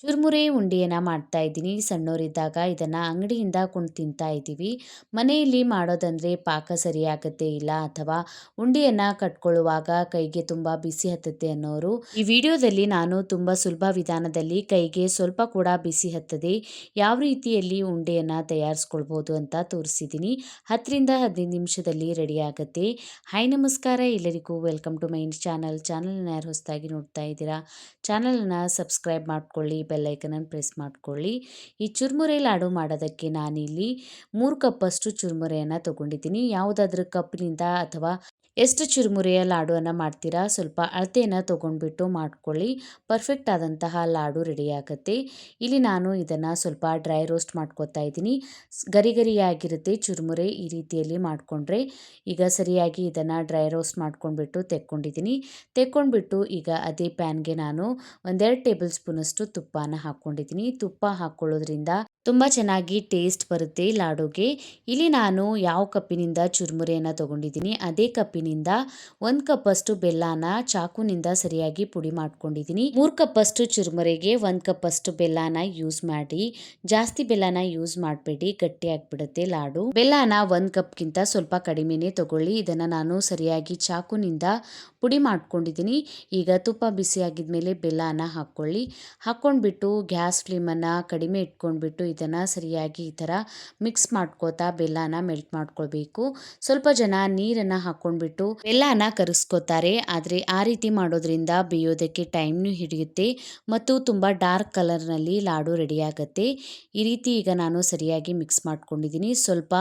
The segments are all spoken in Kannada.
ಚುರುಮುರಿ ಉಂಡೆಯನ್ನು ಮಾಡ್ತಾ ಇದ್ದೀನಿ. ಸಣ್ಣವರಿದ್ದಾಗ ಇದನ್ನು ಅಂಗಡಿಯಿಂದ ಕೊಂಡು ತಿಂತಾ ಇದ್ದೀವಿ. ಮನೆಯಲ್ಲಿ ಮಾಡೋದಂದರೆ ಪಾಕ ಸರಿಯಾಗತ್ತೆ ಇಲ್ಲ ಅಥವಾ ಉಂಡೆಯನ್ನು ಕಟ್ಕೊಳ್ಳುವಾಗ ಕೈಗೆ ತುಂಬ ಬಿಸಿ ಹತ್ತತ್ತೆ ಅನ್ನೋರು. ಈ ವಿಡಿಯೋದಲ್ಲಿ ನಾನು ತುಂಬ ಸುಲಭ ವಿಧಾನದಲ್ಲಿ ಕೈಗೆ ಸ್ವಲ್ಪ ಕೂಡ ಬಿಸಿ ಹತ್ತದೆ. ಯಾವ ರೀತಿಯಲ್ಲಿ ಉಂಡೆಯನ್ನು ತಯಾರಿಸ್ಕೊಳ್ಬೋದು ಅಂತ ತೋರಿಸಿದ್ದೀನಿ. ಹತ್ತರಿಂದ ಹದಿನೈದು ನಿಮಿಷದಲ್ಲಿ ರೆಡಿ ಆಗುತ್ತೆ. ಹಾಯ್, ನಮಸ್ಕಾರ. ಎಲ್ಲರಿಗೂ ವೆಲ್ಕಮ್ ಟು ಮೈ ಚಾನಲ್. ಚಾನಲ್ನ ಯಾರು ಹೊಸದಾಗಿ ನೋಡ್ತಾ ಇದ್ದೀರಾ, ಚಾನಲನ್ನು ಸಬ್ಸ್ಕ್ರೈಬ್ ಮಾಡ್ಕೊಳ್ಳಿ. ಬೆಲ್ಲೈಕನನ್ನು ಪ್ರೆಸ್ ಮಾಡ್ಕೊಳ್ಳಿ. ಈ ಚುರುಮುರೆ ಲಾಡು ಮಾಡೋದಕ್ಕೆ ನಾನಿಲ್ಲಿ ಮೂರು ಕಪ್ಪಷ್ಟು ಚುರುಮುರೆಯನ್ನು ತೊಗೊಂಡಿದ್ದೀನಿ. ಯಾವುದಾದ್ರೂ ಕಪ್ನಿಂದ ಅಥವಾ ಎಷ್ಟು ಚುರುಮುರೆಯ ಲಾಡುವನ್ನು ಮಾಡ್ತೀರಾ ಸ್ವಲ್ಪ ಅಳತೆಯನ್ನು ತೊಗೊಂಡ್ಬಿಟ್ಟು ಮಾಡ್ಕೊಳ್ಳಿ. ಪರ್ಫೆಕ್ಟ್ ಆದಂತಹ ಲಾಡು ರೆಡಿ ಆಗುತ್ತೆ. ಇಲ್ಲಿ ನಾನು ಇದನ್ನು ಸ್ವಲ್ಪ ಡ್ರೈ ರೋಸ್ಟ್ ಮಾಡ್ಕೊತಾ ಇದ್ದೀನಿ. ಗರಿ ಗರಿಯಾಗಿರುತ್ತೆ ಚುರುಮುರೆ ಈ ರೀತಿಯಲ್ಲಿ ಮಾಡಿಕೊಂಡ್ರೆ. ಈಗ ಸರಿಯಾಗಿ ಇದನ್ನು ಡ್ರೈ ರೋಸ್ಟ್ ಮಾಡ್ಕೊಂಡ್ಬಿಟ್ಟು ತೆಕ್ಕೊಂಡಿದ್ದೀನಿ. ತೆಕ್ಕೊಂಡ್ಬಿಟ್ಟು ಈಗ ಅದೇ ಪ್ಯಾನ್ಗೆ ನಾನು ಒಂದೆರಡು ಟೇಬಲ್ ಸ್ಪೂನಷ್ಟು ತುಪ್ಪನ ಹಾಕ್ಕೊಂಡಿದ್ದೀನಿ. ತುಪ್ಪ ಹಾಕ್ಕೊಳ್ಳೋದ್ರಿಂದ ತುಂಬ ಚೆನ್ನಾಗಿ ಟೇಸ್ಟ್ ಬರುತ್ತೆ ಲಾಡುಗೆ. ಇಲ್ಲಿ ನಾನು ಯಾವ ಕಪ್ಪಿನಿಂದ ಚುರುಮುರಿಯನ್ನು ತೊಗೊಂಡಿದ್ದೀನಿ, ಅದೇ ಕಪ್ಪಿನಿಂದ ಒಂದು ಕಪ್ಪಷ್ಟು ಬೆಲ್ಲನ ಚಾಕುನಿಂದ ಸರಿಯಾಗಿ ಪುಡಿ ಮಾಡ್ಕೊಂಡಿದ್ದೀನಿ. ಮೂರು ಕಪ್ಪಷ್ಟು ಚುರುಮುರಿಗೆ, ಒಂದು ಕಪ್ಪಷ್ಟು ಬೆಲ್ಲನ ಯೂಸ್ ಮಾಡಿ. ಜಾಸ್ತಿ ಬೆಲ್ಲನ ಯೂಸ್ ಮಾಡಬೇಡಿ, ಗಟ್ಟಿ ಆಗಿಬಿಡುತ್ತೆ ಲಾಡು. ಬೆಲ್ಲನ ಒಂದು ಕಪ್ಗಿಂತ ಸ್ವಲ್ಪ ಕಡಿಮೆನೇ ತಗೊಳ್ಳಿ. ಇದನ್ನು ನಾನು ಸರಿಯಾಗಿ ಚಾಕುನಿಂದ ಪುಡಿ ಮಾಡ್ಕೊಂಡಿದ್ದೀನಿ. ಈಗ ತುಪ್ಪ ಬಿಸಿ ಆಗಿದ್ಮೇಲೆ ಬೆಲ್ಲನ ಹಾಕ್ಕೊಳ್ಳಿ. ಹಾಕ್ಕೊಂಡ್ಬಿಟ್ಟು ಗ್ಯಾಸ್ ಫ್ಲೇಮನ್ನು ಕಡಿಮೆ ಇಟ್ಕೊಂಡ್ಬಿಟ್ಟು ಇದನ್ನು ಸರಿಯಾಗಿ ಈ ಥರ ಮಿಕ್ಸ್ ಮಾಡ್ಕೋತಾ ಬೆಲ್ಲನ ಮೆಲ್ಟ್ ಮಾಡ್ಕೊಳ್ಬೇಕು. ಸ್ವಲ್ಪ ಜನ ನೀರನ್ನು ಹಾಕ್ಕೊಂಡ್ಬಿಟ್ಟು ಬೆಲ್ಲನ ಕರೆಸ್ಕೋತಾರೆ. ಆದರೆ ಆ ರೀತಿ ಮಾಡೋದ್ರಿಂದ ಬೇಯೋದಕ್ಕೆ ಟೈಮ್ನು ಹಿಡಿಯುತ್ತೆ ಮತ್ತು ತುಂಬ ಡಾರ್ಕ್ ಕಲರ್ನಲ್ಲಿ ಲಾಡು ರೆಡಿ ಆಗುತ್ತೆ ಈ ರೀತಿ ಈಗ ನಾನು ಸರಿಯಾಗಿ ಮಿಕ್ಸ್ ಮಾಡ್ಕೊಂಡಿದ್ದೀನಿ. ಸ್ವಲ್ಪ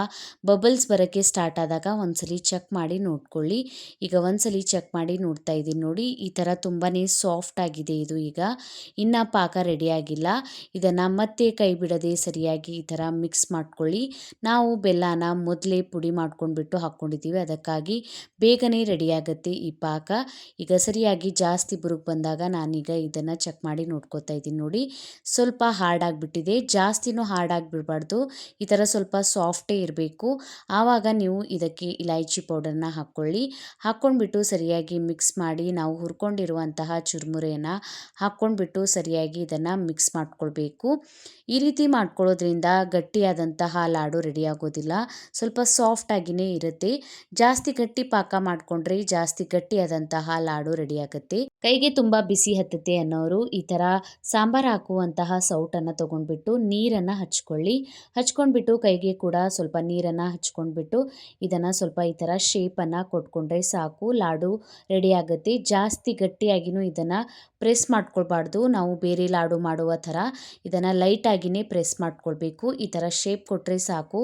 ಬಬಲ್ಸ್ ಬರೋಕ್ಕೆ ಸ್ಟಾರ್ಟ್ ಆದಾಗ ಒಂದ್ಸಲಿ ಚೆಕ್ ಮಾಡಿ ನೋಡ್ಕೊಳ್ಳಿ. ಈಗ ಒಂದ್ಸಲಿ ಚೆಕ್ ಮಾಡಿ ನೋಡ್ತಾ ಇದ್ದೀನಿ ನೋಡಿ. ಈ ಥರ ತುಂಬಾ ಸಾಫ್ಟ್ ಆಗಿದೆ ಇದು ಈಗ. ಇನ್ನು ಪಾಕ ರೆಡಿಯಾಗಿಲ್ಲ ಇದನ್ನು ಮತ್ತೆ ಕೈ ಬಿಡದೆ ಸರಿಯಾಗಿ ಈ ಥರ ಮಿಕ್ಸ್ ಮಾಡ್ಕೊಳ್ಳಿ. ನಾವು ಬೆಲ್ಲನ ಮೊದಲೇ ಪುಡಿ ಮಾಡ್ಕೊಂಡ್ಬಿಟ್ಟು ಹಾಕ್ಕೊಂಡಿದ್ದೀವಿ. ಅದಕ್ಕಾಗಿ ಬೇಗನೆ ರೆಡಿಯಾಗುತ್ತೆ ಈ ಪಾಕ. ಈಗ ಸರಿಯಾಗಿ ಜಾಸ್ತಿ ಬುರುಕು ಬಂದಾಗ ನಾನೀಗ ಇದನ್ನು ಚೆಕ್ ಮಾಡಿ ನೋಡ್ಕೋತಾ ಇದ್ದೀನಿ ನೋಡಿ. ಸ್ವಲ್ಪ ಹಾರ್ಡ್ ಆಗಿಬಿಟ್ಟಿದೆ. ಜಾಸ್ತಿನೂ ಹಾರ್ಡ್ ಆಗಿಬಿಡಬಾರ್ದು. ಈ ಥರ ಸ್ವಲ್ಪ ಸಾಫ್ಟೇ ಇರಬೇಕು. ಆವಾಗ ನೀವು ಇದಕ್ಕೆ ಇಲೈಚಿ ಪೌಡರ್ನ ಹಾಕ್ಕೊಳ್ಳಿ. ಹಾಕ್ಕೊಂಡ್ಬಿಟ್ಟು ಸರಿಯಾಗಿ ಮಿಕ್ಸ್ ಮಾಡಿ ನಾವು ಹುರ್ಕೊಂಡಿರುವಂತಹ ಚುರುಮುರೆಯನ್ನು ಹಾಕ್ಕೊಂಡ್ಬಿಟ್ಟು ಸರಿಯಾಗಿ ಇದನ್ನು ಮಿಕ್ಸ್ ಮಾಡ್ಕೊಳ್ಬೇಕು. ಈ ರೀತಿ ಮಾಡ್ಕೊಳ್ಳೋದ್ರಿಂದ ಗಟ್ಟಿಯಾದಂತಹ ಲಾಡು ರೆಡಿ ಆಗೋದಿಲ್ಲ. ಸ್ವಲ್ಪ ಸಾಫ್ಟಾಗಿಯೇ ಇರುತ್ತೆ. ಜಾಸ್ತಿ ಗಟ್ಟಿ ಪಾಕ ಮಾಡಿಕೊಂಡ್ರೆ ಜಾಸ್ತಿ ಗಟ್ಟಿಯಾದಂತಹ ಲಾಡು ರೆಡಿ ಆಗುತ್ತೆ. ಕೈಗೆ ತುಂಬ ಬಿಸಿ ಹತ್ತತೆ ಅನ್ನೋರು ಈ ಥರ ಸಾಂಬಾರು ಹಾಕುವಂತಹ ಸೌಟನ್ನು ತೊಗೊಂಡ್ಬಿಟ್ಟು ನೀರನ್ನು ಹಚ್ಕೊಳ್ಳಿ. ಹಚ್ಕೊಂಡ್ಬಿಟ್ಟು ಕೈಗೆ ಕೂಡ ಸ್ವಲ್ಪ ನೀರನ್ನು ಹಚ್ಕೊಂಡ್ಬಿಟ್ಟು ಇದನ್ನು ಸ್ವಲ್ಪ ಈ ಥರ ಶೇಪನ್ನು ಕೊಟ್ಕೊಂಡ್ರೆ ಸಾಕು. ಲಾಡು ರೆಡಿ ಆಗುತ್ತೆ. ಜಾಸ್ತಿ ಗಟ್ಟಿಯಾಗಿಯೂ ಇದನ್ನು ಪ್ರೆಸ್ ಮಾಡ್ಕೊಳ್ಬಾರ್ದು. ನಾವು ಬೇರೆ ಲಾಡು ಮಾಡುವ ಥರ ಇದನ್ನು ಲೈಟಾಗಿಯೇ ಪ್ರೆಸ್ ಮಾಡ್ಕೊಳ್ಬೇಕು. ಈ ಥರ ಶೇಪ್ ಕೊಟ್ಟರೆ ಸಾಕು.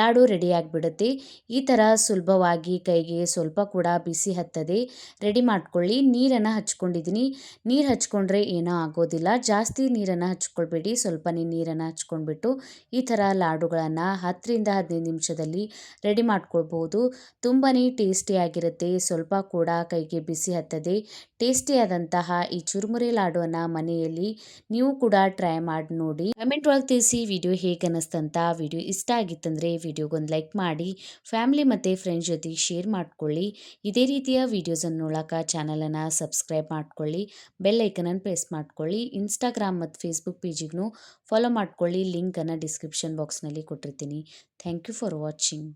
ಲಾಡು ರೆಡಿ ಆಗಿಬಿಡುತ್ತೆ. ಈ ಥರ ಸುಲಭವಾಗಿ ಕೈಗೆ ಸ್ವಲ್ಪ ಕೂಡ ಬಿಸಿ ಹತ್ತದೆ. ರೆಡಿ ಮಾಡ್ಕೊಳ್ಳಿ. ನೀರನ್ನು ಹಚ್ಕೊಂಡಿದ್ದೀನಿ. ನೀರು ಹಚ್ಕೊಂಡ್ರೆ ಏನೂ ಆಗೋದಿಲ್ಲ. ಜಾಸ್ತಿ ನೀರನ್ನು ಹಚ್ಕೊಳ್ಬೇಡಿ. ಸ್ವಲ್ಪನೇ ನೀರನ್ನು ಹಚ್ಕೊಂಡ್ಬಿಟ್ಟು ಈ ಥರ ಲಾಡುಗಳನ್ನು ಹತ್ತರಿಂದ ಹದಿನೈದು ನಿಮಿಷದಲ್ಲಿ ರೆಡಿ ಮಾಡ್ಕೊಳ್ಬೋದು ತುಂಬಾ ಟೇಸ್ಟಿಯಾಗಿರುತ್ತೆ ಸ್ವಲ್ಪ ಕೂಡ ಕೈಗೆ ಬಿಸಿ ಹತ್ತದೆ. ಟೇಸ್ಟಿಯಾದಂತಹ ಈ ಚುರುಮುರಿ ಲಾಡುವನ್ನು ಮನೆಯಲ್ಲಿ ನೀವು ಕೂಡ ಟ್ರೈ ಮಾಡಿ ನೋಡಿ. ಕಮೆಂಟ್ ಒಳಗೆ ತಿಳಿಸಿ ವಿಡಿಯೋ ಹೇಗೆ ಅನ್ನಿಸ್ತಂತ ವಿಡಿಯೋ ಇಷ್ಟ ಆಗಿತ್ತಂದರೆ ವಿಡಿಯೋಗೊಂದು ಲೈಕ್ ಮಾಡಿ, ಫ್ಯಾಮಿಲಿ ಮತ್ತು ಫ್ರೆಂಡ್ಸ್ ಜೊತೆ ಶೇರ್ ಮಾಡ್ಕೊಳ್ಳಿ. ಇದೇ ರೀತಿಯ ವಿಡಿಯೋಸನ್ನು ನೋಡೋಕೆ ಚಾನಲನ್ನು ಸಬ್ಸ್ಕ್ರೈಬ್ ಮಾಡ್ಕೊಳ್ಳಿ. ಬೆಲ್ ಐಕನನ್ನು ಪ್ರೆಸ್ ಮಾಡ್ಕೊಳ್ಳಿ. ಇನ್ಸ್ಟಾಗ್ರಾಮ್ ಮತ್ತು ಫೇಸ್ಬುಕ್ ಪೇಜಿಗೂ ಫಾಲೋ ಮಾಡ್ಕೊಳ್ಳಿ. ಲಿಂಕನ್ನು ಡಿಸ್ಕ್ರಿಪ್ಷನ್ ಬಾಕ್ಸ್ನಲ್ಲಿ ಕೊಟ್ಟಿರ್ತೀನಿ. Thank you for watching